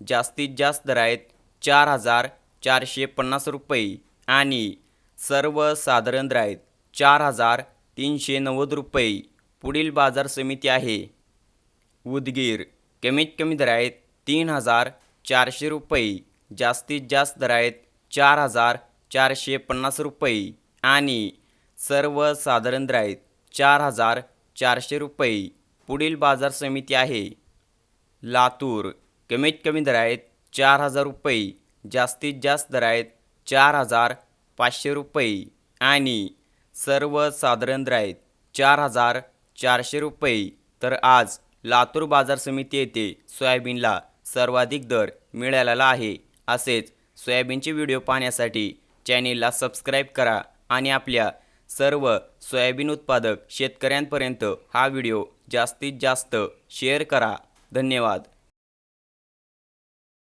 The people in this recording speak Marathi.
जास्तीत जास्त दर आहेत चार हजार चारशे पन्नास रुपये आणि सर्वसाधारण दर आहेत चार हजार तीनशे नव्वद रुपये पुढील बाजार समिती आहे. उदगीर कमीत कमी दर आहेत तीन हजार चारशे रुपये जास्तीत जास्त दर आहेत चार हजार चारशे पन्नास रुपये आणि सर्वसाधारण दर आहेत चार हजार चारशे रुपये पुढील बाजार समिती आहे. लातूर कमीत कमी दर आहेत चार हजार रुपये जास्तीत जास्त दर आहेत चार हजार पाचशे रुपये आणि सर्वसाधारण दर आहेत चार हजार चारशे रुपये. तर आज लातूर बाजार समिती येथे सोयाबीनला सर्वाधिक दर मिळालेला आहे. असेच सोयाबीनचे व्हिडिओ पाहण्यासाठी चॅनेलला सबस्क्राईब करा आणि आपल्या सर्व सोयाबीन उत्पादक शेतकऱ्यांपर्यंत हा व्हिडिओ जास्तीत जास्त शेअर करा. धन्यवाद.